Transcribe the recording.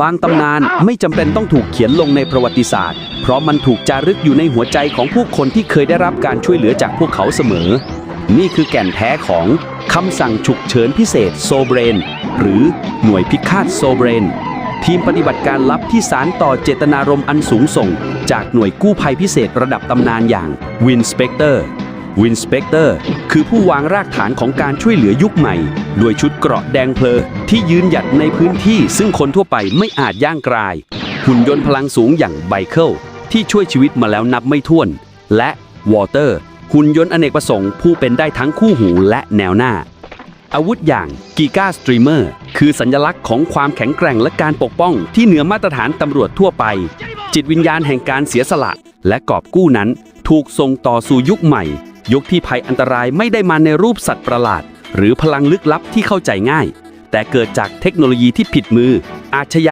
บางตำนานไม่จำเป็นต้องถูกเขียนลงในประวัติศาสตร์ เพราะมันถูกจารึกอยู่ในหัวใจของผู้คนที่เคยได้รับการช่วยเหลือจากพวกเขาเสมอ นี่คือแก่นแท้ของคำสั่งฉุกเฉินพิเศษโซเบรน หรือหน่วยพิฆาตโซเบรน ทีมปฏิบัติการลับที่สารต่อเจตนารมณ์อันสูงส่ง จากหน่วยกู้ภัยพิเศษระดับตำนานอย่างวินสเปกเตอร์วินสเปกเตอร์คือผู้วางรากฐานของการช่วยเหลือยุคใหม่ ด้วยชุดเกราะแดงเพลอที่ยืนหยัดในพื้นที่ซึ่งคนทั่วไปไม่อาจย่างกราย หุ่นยนต์พลังสูงอย่างไบเคิลที่ช่วยชีวิตมาแล้วนับไม่ถ้วน และวอเตอร์ หุ่นยนต์อเนกประสงค์ผู้เป็นได้ทั้งคู่หูและแนวหน้า อาวุธอย่างกีกาสตรีเมอร์คือสัญลักษณ์ของความแข็งแกร่งและการปกป้องที่เหนือมาตรฐานตำรวจทั่วไป จิตวิญญาณแห่งการเสียสละ และกอบกู้นั้น ถูกส่งต่อสู่ยุคใหม่ ยุคที่ภัยอันตรายไม่ได้มาในรูปสัตว์ประหลาด หรือพลังลึกลับที่เข้าใจง่าย แต่เกิดจากเทคโนโลยีที่ผิดมือ อาชญ